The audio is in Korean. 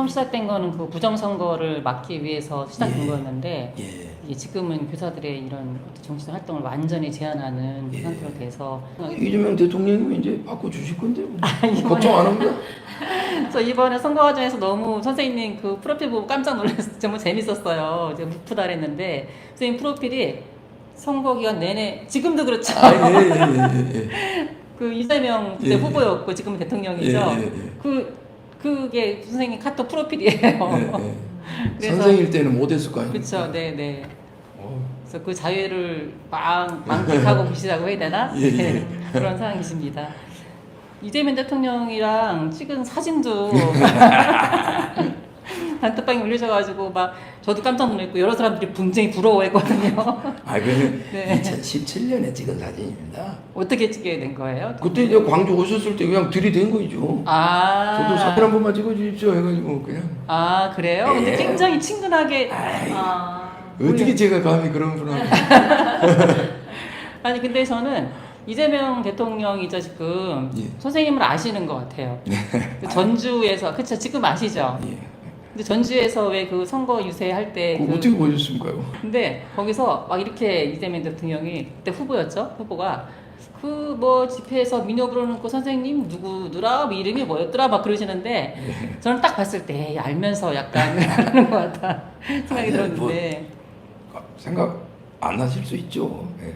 처음 시작된 거는 그 부정선거를 막기 위해서 시작된 예. 거였는데 예. 이게 지금은 교사들의 이런 정치적 활동을 완전히 제한하는 예. 상태로 돼서 이재명 대통령이 이제 바꿔 주실 건데 뭐. 아, 걱정 안 합니다. 그래서 이번에 선거 과정에서 너무 선생님 그 프로필 보고 깜짝 놀랐어요. 정말 재밌었어요. 이제 그랬는데 선생님 프로필이 선거 기간 내내 지금도 그렇죠. 아, 예, 예, 예, 예. 그 이재명 그때 예. 후보였고 지금은 대통령이죠. 예, 예, 예. 그 그게 선생님 카톡 프로필이에요. 예, 예. 그래서- 선생일 때는 못했을 거 아닙니까? 그렇죠. 네, 네. 어, 그래서 그 자유를 막 만끽하고 계시다고 해야 되나? 예, 예. 네, 그런 상황이십니다. 이재명 대통령이랑 찍은 사진도 단톡방에 올리셔가지고 막 저도 깜짝 놀랐고 여러 사람들이 굉장히 부러워했거든요. 아, 그는 네. 2017년에 찍은 사진입니다. 어떻게 찍게 된 거예요? 그때 이제 광주 오셨을 때 그냥 들이댄 거죠. 아, 저도 사진 한 번만 찍어주십시오 해가지고 그냥 아 그래요? 근데 예. 굉장히 친근하게. 아이, 아, 어떻게 제가 감히 그런 분하고 아니 근데 저는 이재명 대통령이죠 지금 예. 선생님을 아시는 것 같아요. 그 전주에서 그쵸 지금 아시죠? 예. 근데 전주에서 왜 그 선거 유세 할 때 그거 그, 어떻게 보셨습니까? 이거? 근데 거기서 막 이렇게 이재명 대통령이 그때 후보였죠 후보가 그 뭐 집회에서 민요 그 선생님 누구더라 뭐 이름이 뭐였더라 막 그러시는데 저는 딱 봤을 때 알면서 약간 그러는 것 같다 생각이 아니, 뭐 들었는데 생각 안 하실 수 있죠. 예.